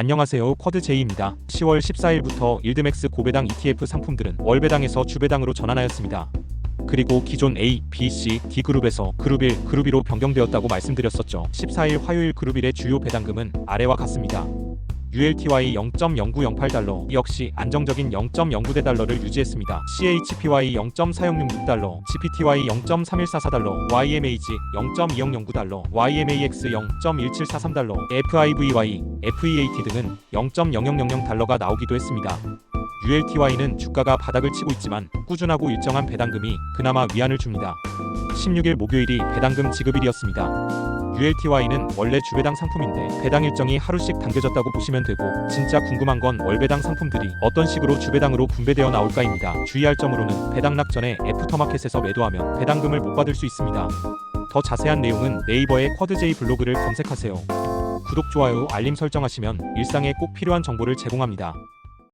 안녕하세요. 쿼드제이입니다. 10월 14일부터 일드맥스 고배당 ETF 상품들은 월배당에서 주배당으로 전환하였습니다. 그리고 기존 A, B, C, D 그룹에서 그룹 1, 그룹 2로 변경되었다고 말씀드렸었죠. 14일 화요일 그룹 1의 주요 배당금은 아래와 같습니다. ULTY 0.0908달러 역시 안정적인 0.09대 달러를 유지했습니다. CHPY 0.4666달러, GPTY 0.3144달러, YMAG 0.2009달러, YMAX 0.1743달러, FIVY, FEAT 등은 0.0000달러가 나오기도 했습니다. ULTY는 주가가 바닥을 치고 있지만 꾸준하고 일정한 배당금이 그나마 위안을 줍니다. 16일 목요일이 배당금 지급일이었습니다. ULTY는 원래 주배당 상품인데 배당 일정이 하루씩 당겨졌다고 보시면 되고 진짜 궁금한 건 월배당 상품들이 어떤 식으로 주배당으로 분배되어 나올까입니다. 주의할 점으로는 배당 낙 전에 애프터마켓에서 매도하면 배당금을 못 받을 수 있습니다. 더 자세한 내용은 네이버의 쿼드제이 블로그를 검색하세요. 구독, 좋아요, 알림 설정하시면 일상에 꼭 필요한 정보를 제공합니다.